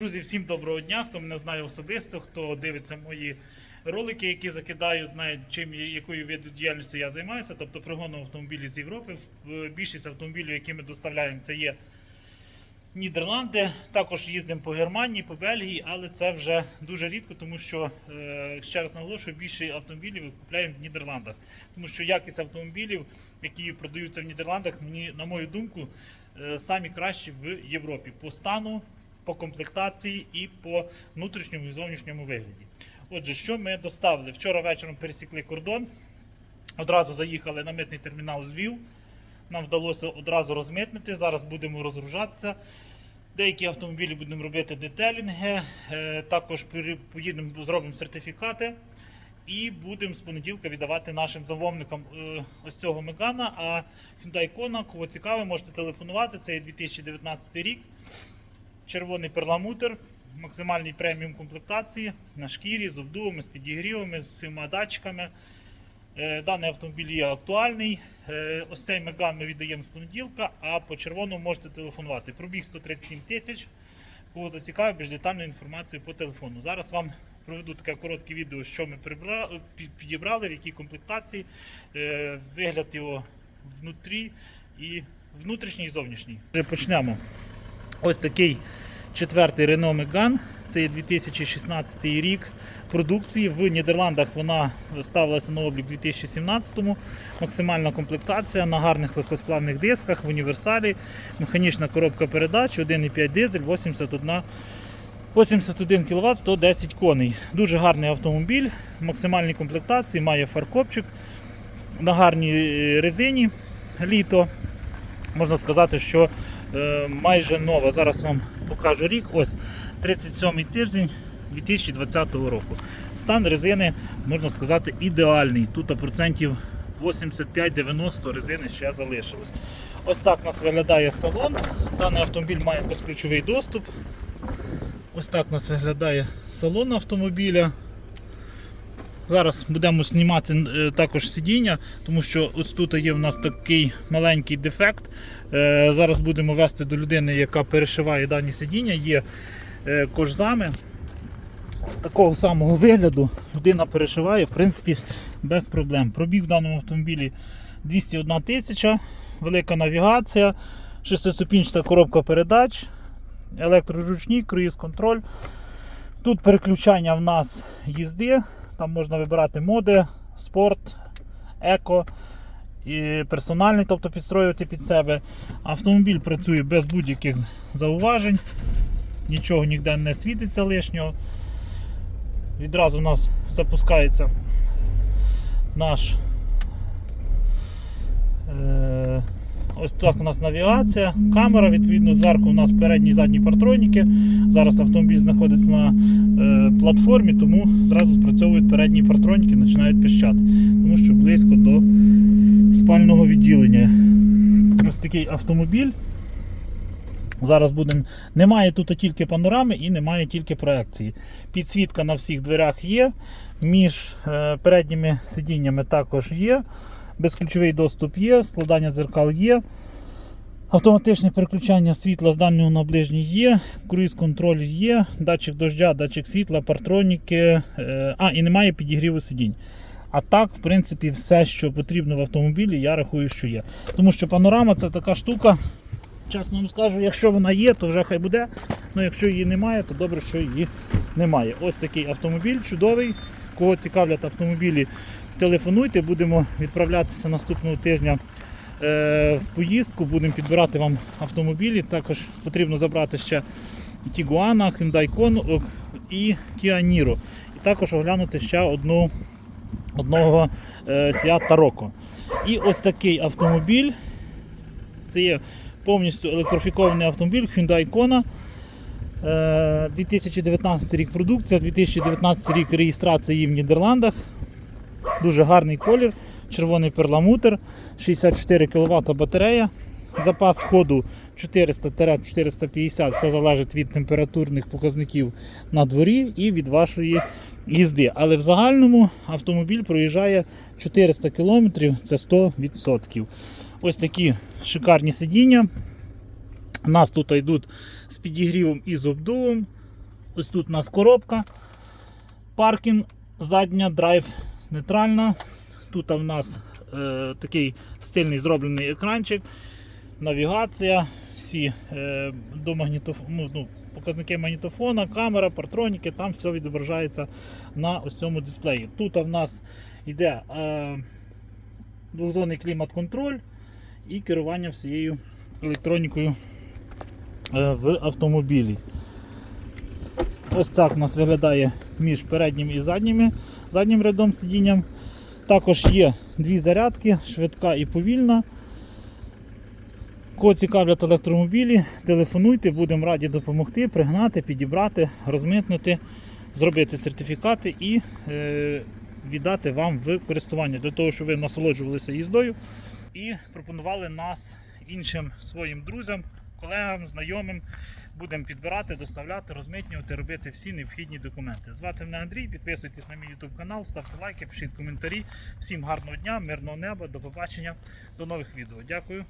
Друзі, всім доброго дня. Хто мене знає особисто, хто дивиться мої ролики, які закидаю, знає, чим якою виду діяльністю я займаюся, тобто пригоном автомобілів з Європи. Більшість автомобілів, які ми доставляємо, це є Нідерланди. Також їздимо по Германії, по Бельгії, але це вже дуже рідко, тому що е, ще раз наголошую, більше автомобілів ми купуємо в Нідерландах. Тому що якість автомобілів, які продаються в Нідерландах, мені, на мою думку, е, самі кращі в Європі по стану, по комплектації і по внутрішньому і зовнішньому вигляді. Отже, що ми доставили? Вчора вечором пересікли кордон, одразу заїхали на митний термінал Львів. Нам вдалося одразу розмитнити. Зараз будемо розгружатися. Деякі автомобілі будемо робити детелінги. е, Також поїдемо, зробимо сертифікати. І будемо з понеділка віддавати нашим замовникам е, ось цього Мегана. А Hyundai Kona, кого цікаво, можете телефонувати. Це є 2019 рік. Червоний перламутр, максимальний преміум комплектації на шкірі, з обдувами, з підігрівами, з всіма датчиками. Е, Даний автомобіль є актуальний. Е, Ось цей Меган ми віддаємо з понеділка, а по червоному можете телефонувати. Пробіг 137 тисяч. Кого зацікавить, більш детальну інформацію по телефону. Зараз вам проведу таке коротке відео, що ми підібрали, в якій комплектації, е, вигляд його внутрі і внутрішній і зовнішній. Почнемо. Ось такий четвертий Renault Megane. Це є 2016 рік продукції. В Нідерландах вона ставилася на облік у 2017-му. Максимальна комплектація на гарних легкосплавних дисках в універсалі. Механічна коробка передач, 1,5 дизель, 81 81 кВт, 110 коней. Дуже гарний автомобіль, в максимальній комплектації, має фаркопчик на гарній е, резині літо. Можна сказати, що майже нова. Зараз вам покажу рік. Ось 37 тиждень 2020 року. Стан резини, можна сказати, ідеальний. Тут процентів 85-90 резини ще залишилось. Ось так у нас виглядає салон. Даний автомобіль має безключовий доступ. Ось так у нас виглядає салон автомобіля. Зараз будемо знімати е, також сидіння, тому що ось тут є в нас такий маленький дефект. Е, Зараз будемо вести до людини, яка перешиває дані сидіння. Є е, кожзами такого самого вигляду. Людина перешиває, в принципі, без проблем. Пробіг в даному автомобілі 201 тисяча, велика навігація, шестиступінчата коробка передач, електроручник, круїз-контроль. Тут переключання в нас їзди. Там можна вибирати моди, спорт, еко, і персональний, тобто підстроювати під себе. Автомобіль працює без будь-яких зауважень, нічого ніде не світиться лишнього. Відразу у нас запускається наш. Ось так у нас навігація, камера, відповідно, зверху у нас передні і задні партроніки. Зараз автомобіль знаходиться на е, платформі, тому зразу спрацьовують передні партроніки, починають пищати, тому що близько до спального відділення. Ось такий автомобіль. Зараз будемо. Немає тут тільки панорами і немає тільки проекції. Підсвітка на всіх дверях є. Між е, передніми сидіннями також є. Безключовий доступ є, складання дзеркал є. Автоматичне переключання світла з дальнього на ближній є, круїз-контроль є, датчик дождя, датчик світла, партроніки. е, А, і немає підігріву сидінь. А так, в принципі, все, що потрібно в автомобілі, я рахую, що є. Тому що панорама це така штука. Чесно вам скажу, якщо вона є, то вже хай буде. Ну якщо її немає, то добре, що її немає. Ось такий автомобіль чудовий. Кого цікавлять автомобілі, телефонуйте, будемо відправлятися наступного тижня е, в поїздку, будемо підбирати вам автомобілі. Також потрібно забрати ще Tiguan, Hyundai Kona і Kia Niro. І також оглянути ще одну, одного е, Seat Tarocco. І ось такий автомобіль. Це є повністю електрифікований автомобіль Hyundai Kona. Е, 2019 рік продукція, 2019 рік реєстрації в Нідерландах. Дуже гарний колір, червоний перламутр, 64 кВт батарея. Запас ходу 400-450, все залежить від температурних показників на дворі і від вашої їзди. Але в загальному автомобіль проїжджає 400 км, це 100%. Ось такі шикарні сидіння. У нас тут йдуть з підігрівом і з обдувом. Ось тут у нас коробка, паркінг, задня, драйв нейтральна. Тут в нас е, такий стильний зроблений екранчик, навігація, всі е, до магнітоф... ну, ну, показники магнітофона, камера, партроніки, там все відображається на ось цьому дисплеї. Тут в нас йде е, двохзонний клімат-контроль і керування всією електронікою в автомобілі. Ось так у нас виглядає між переднім і задніми, заднім рядом сидінням. Також є дві зарядки, швидка і повільна. Кого цікавлять електромобілі, телефонуйте, будемо раді допомогти, пригнати, підібрати, розмитнити, зробити сертифікати і е, віддати вам в користування для того, щоб ви насолоджувалися їздою і пропонували нас іншим своїм друзям, колегам, знайомим. Будемо підбирати, доставляти, розмитнювати, робити всі необхідні документи. Звати мене Андрій, підписуйтесь на мій YouTube канал, ставте лайки, пишіть коментарі. Всім гарного дня, мирного неба, до побачення, до нових відео. Дякую.